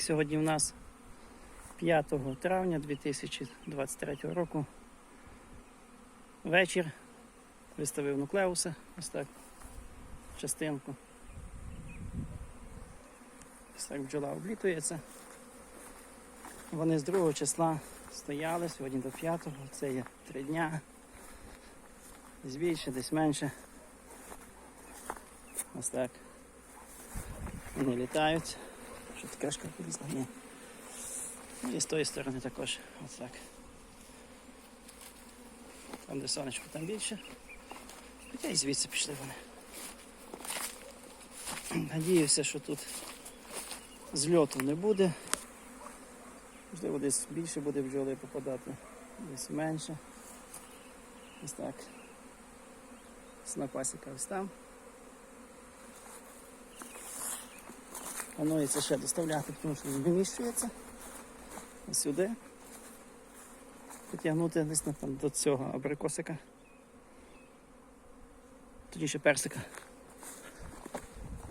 Сьогодні в нас 5 травня 2023 року. Вечір. Виставив нуклеуса. Ось так. Частинку. Ось так бджола облітується. Вони з 2 числа стояли, сьогодні до 5, це є 3 дня. Десь більше, десь менше. Ось так. Вони літають. Що така? Ні. Ну, І з тої сторони також. Ось так. Там, де сонечко, там більше. Хоча і звідси пішли вони. Надіюся, що тут зльоту не буде. Можливо, десь більше буде бджоли попадати, десь менше. Ось так. Снопасіка ось там. Планується ще доставляти, тому що він виміщується сюди. Потягнути десь на- там, до цього абрикосика. Тоді ще персика.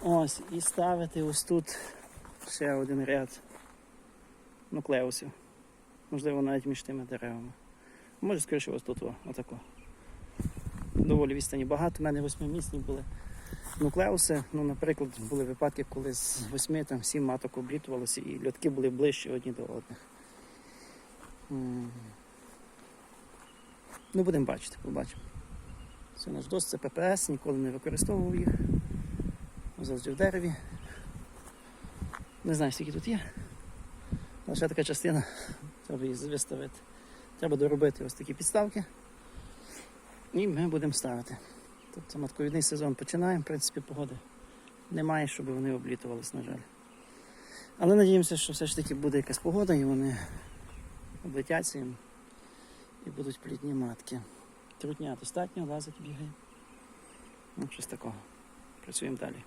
Ось, і ставити ось тут ще один ряд нуклеусів. Можливо, навіть між тими деревами. Може, скоріше, ось тут, отако. Доволі відстані багато. У мене восьмимісні були нуклеуси. Ну, наприклад, були випадки, коли з восьми там сім маток облітувалося і льотки були ближче одні до одних. Ну, будемо бачити, побачимо. Це наш дос, це ППС, ніколи не використовував їх. Завжди в дереві. Не знаю, скільки тут є. Але ще така частина, треба її виставити. Треба доробити ось такі підставки. І ми будемо ставити. Тобто матковідний сезон починаємо, в принципі, погоди немає, щоб вони облітувались, на жаль. Але надіємося, що все ж таки буде якась погода і вони облетяться їм і будуть плідні матки. Трутня достатньо, лазить бігає. Ну, щось такого. Працюємо далі.